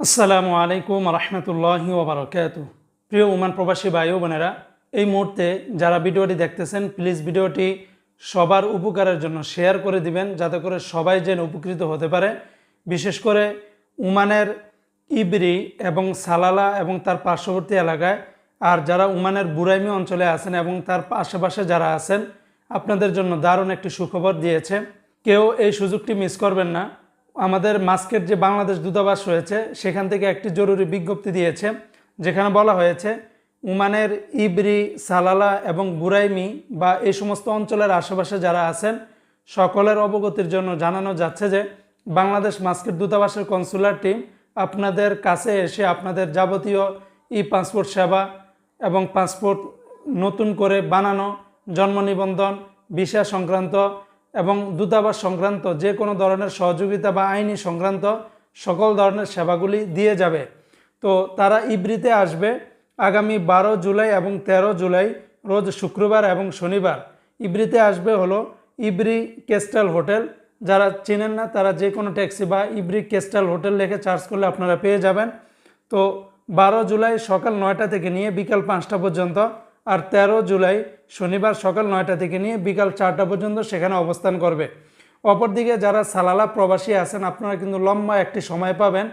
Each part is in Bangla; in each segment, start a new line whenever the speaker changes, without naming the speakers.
আসসালামু আলাইকুম রহমতুল্লাহি ওবরাকাত প্রিয় উমান প্রবাসী ভাই বোনেরা, এই মুহূর্তে যারা ভিডিওটি দেখতেছেন প্লিজ ভিডিওটি সবার উপকারের জন্য শেয়ার করে দিবেন, যাতে করে সবাই যেন উপকৃত হতে পারে। বিশেষ করে উমানের ইবরি এবং সালালা এবং তার পার্শ্ববর্তী এলাকায়, আর যারা উমানের বুরাইমি অঞ্চলে আছেন এবং তার আশেপাশে যারা আছেন, আপনাদের জন্য দারুণ একটি সুখবর দিয়েছে। কেউ এই সুযোগটি মিস করবেন না। আমাদের মাস্কের যে বাংলাদেশ দূতাবাস রয়েছে, সেখান থেকে একটি জরুরি বিজ্ঞপ্তি দিয়েছে, যেখানে বলা হয়েছে, উমানের ইবরি, সালালা এবং বুরাইমি বা এই সমস্ত অঞ্চলের আশেপাশে যারা আছেন, সকলের অবগতির জন্য জানানো যাচ্ছে যে বাংলাদেশ মাস্কের দূতাবাসের কনসুলার টিম আপনাদের কাছে এসে আপনাদের যাবতীয় ই পাসপোর্ট সেবা এবং পাসপোর্ট নতুন করে বানানো, জন্ম নিবন্ধন, ভিসা সংক্রান্ত এবং দূতাবাস সংক্রান্ত যে কোনো ধরনের সহযোগিতা বা আইনি সংক্রান্ত সকল ধরনের সেবাগুলি দিয়ে যাবে। তো তারা ইব্রিতে আসবে আগামী বারো জুলাই এবং ১৩ জুলাই, রোজ শুক্রবার এবং শনিবার। ইব্রিতে আসবে হলো ইব্রি কেস্টাল হোটেল। যারা চেনেন না, তারা যে কোনো ট্যাক্সি বা ইব্রি কেস্টাল হোটেল লিখে চার্জ করলে আপনারা পেয়ে যাবেন। তো বারো জুলাই সকাল নয়টা থেকে নিয়ে বিকাল পাঁচটা পর্যন্ত আর ১৩ জুলাই শনিবার সকাল নয়টা থেকে নিয়ে বিকাল চারটা পর্যন্ত সেখানে অবস্থান করবে। অপরদিকে যারা সালালা প্রবাসী আছেন, আপনারা কিন্তু লম্বা একটি সময় পাবেন।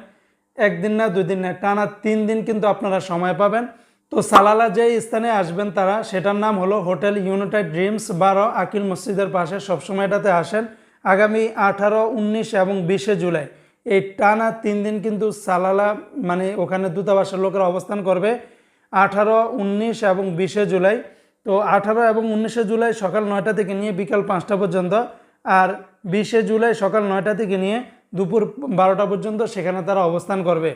একদিন না দুই দিন না, টানা তিন দিন কিন্তু আপনারা সময় পাবেন। তো সালালা যে স্থানে আসবেন তারা, সেটার নাম হলো হোটেল ইউনাইটেড ড্রিমস বারো আকিল মসজিদের পাশে সবসময়টাতে আসেন আগামী আঠারো, উনিশ এবং বিশে জুলাই। এই টানা তিন দিন কিন্তু সালালা মানে ওখানে দূতাবাসের লোকেরা অবস্থান করবে। আঠারো, উনিশ এবং বিশে জুলাই। তো আঠারো এবং উনিশে জুলাই সকাল নয়টা থেকে নিয়ে বিকাল পাঁচটা পর্যন্ত আর বিশে জুলাই সকাল নয়টা থেকে নিয়ে দুপুর বারোটা পর্যন্ত সেখানে তারা অবস্থান করবে।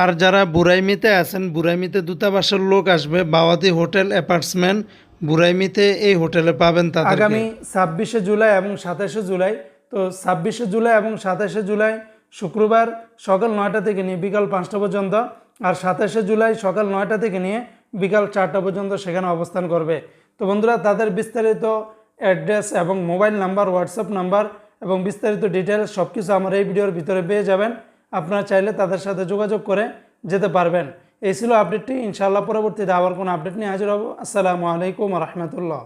আর যারা বুড়াইমিতে আছেন বুড়াইমিতে দূতাবাসের লোক আসবে, বাওয়াতি হোটেল অ্যাপার্টসমেন্ট বুরাইমিতে এই হোটেলে পাবেন তাদের আগামী ছাব্বিশে জুলাই এবং সাতাশে জুলাই। তো ছাব্বিশে জুলাই এবং সাতাশে জুলাই শুক্রবার সকাল নয়টা থেকে নিয়ে বিকাল পাঁচটা পর্যন্ত আর সাতাশে জুলাই সকাল নয়টা থেকে নিয়ে বিকাল চারটা পর্যন্ত সেখানে অবস্থান করবে। তো বন্ধুরা, তাদের বিস্তারিত অ্যাড্রেস এবং মোবাইল নাম্বার, হোয়াটসঅ্যাপ নাম্বার এবং বিস্তারিত ডিটেলস সব কিছু আমার এই ভিডিওর ভিতরে পেয়ে যাবেন। আপনারা চাইলে তাদের সাথে যোগাযোগ করে যেতে পারবেন। এই ছিল আপডেটটি। ইনশাআল্লাহ পরবর্তীতে আবার কোনো আপডেট নিয়ে হাজির হব। আসসালামু আলাইকুম রহমতুল্লাহ।